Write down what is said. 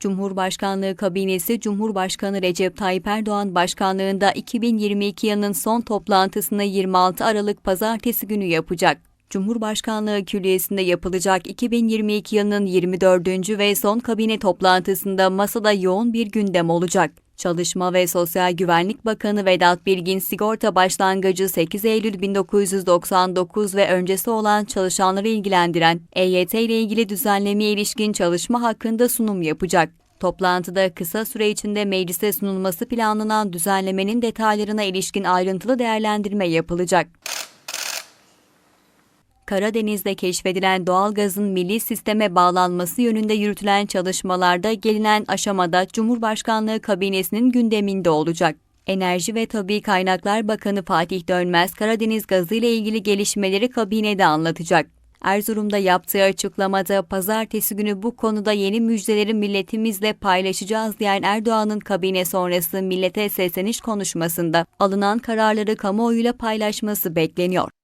Cumhurbaşkanlığı kabinesi Cumhurbaşkanı Recep Tayyip Erdoğan başkanlığında 2022 yılının son toplantısını 26 Aralık pazartesi günü yapacak. Cumhurbaşkanlığı Külliyesi'nde yapılacak 2022 yılının 24. ve son kabine toplantısında masada yoğun bir gündem olacak. Çalışma ve Sosyal Güvenlik Bakanı Vedat Bilgin sigorta başlangıcı 8 Eylül 1999 ve öncesi olan çalışanları ilgilendiren EYT ile ilgili düzenlemeye ilişkin çalışma hakkında sunum yapacak. Toplantıda kısa süre içinde meclise sunulması planlanan düzenlemenin detaylarına ilişkin ayrıntılı değerlendirme yapılacak. Karadeniz'de keşfedilen doğalgazın milli sisteme bağlanması yönünde yürütülen çalışmalarda gelinen aşamada Cumhurbaşkanlığı kabinesinin gündeminde olacak. Enerji ve Tabi Kaynaklar Bakanı Fatih Dönmez, Karadeniz gazı ile ilgili gelişmeleri kabinede anlatacak. Erzurum'da yaptığı açıklamada pazartesi günü bu konuda yeni müjdeleri milletimizle paylaşacağız diyen Erdoğan'ın kabine sonrası millete sesleniş konuşmasında alınan kararları kamuoyuyla paylaşması bekleniyor.